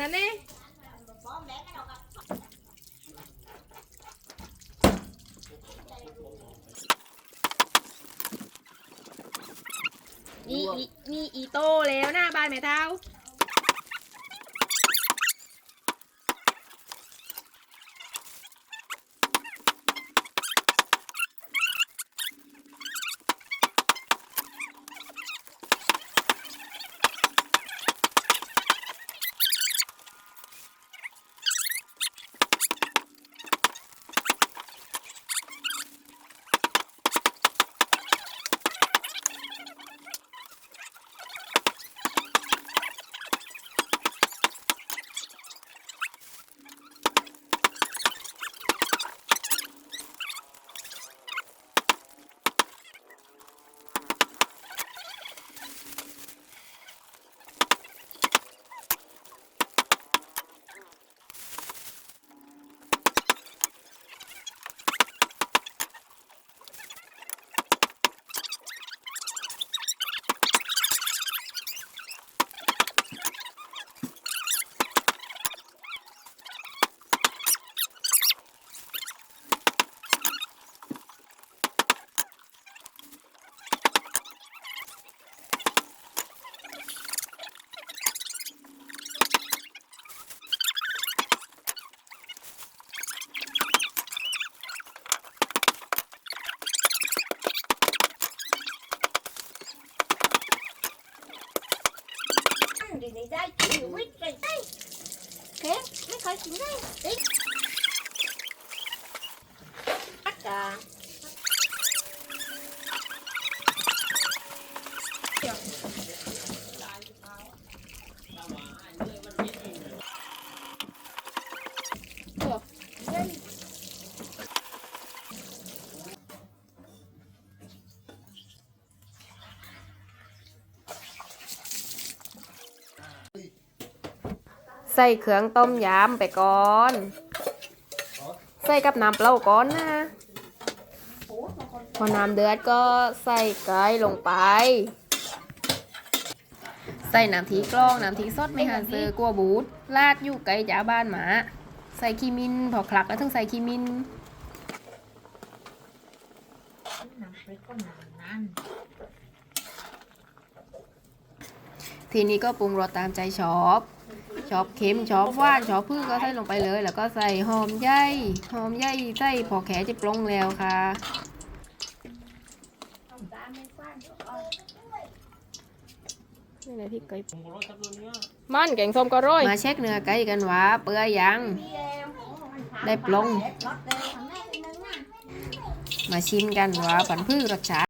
นั่นเน่นี่อีนี่อีโต้แล้วหน้าบ้านแม่เท้า ดีได้ได้ชีวิตเลยได้เค้กไม่เคยกินได้ติ๊กอัดจ้า ใส่เครื่องต้มยำไปก่อน ใส่กับน้ำเปล่าก่อนนะ พอน้ำเดือดก็ใส่ไก่ลงไป ใส่น้ำทีกล้องน้ำทีซดไม่หันเซอร์กลัวบูดลาดอยู่ไก่จ๋าบ้านหมา ใส่ขี้มินพอคลักแล้วถึงใส่ขี้มินน้ำพริกก็นานนั่นทีนี้ก็ปรุงรสตามใจชอบ ชอบเค็มชอบหว่านชอบพืชก็ใส่ลงไปเลย แล้วก็ใส่หอมใหญ่หอมใหญ่ใส่พอแขจะปรุงแล้วค่ะต้องตามไม่กว้านก็เอานี่เลยที่ไก่มันแกงส้มก็ร่อยมาเช็คเนื้อไก่กันว่าเปื่อยยังได้ปรุงรสเดิมทำได้เป็นนึงนะมาชิมกันว่าผันพืชรสชาติ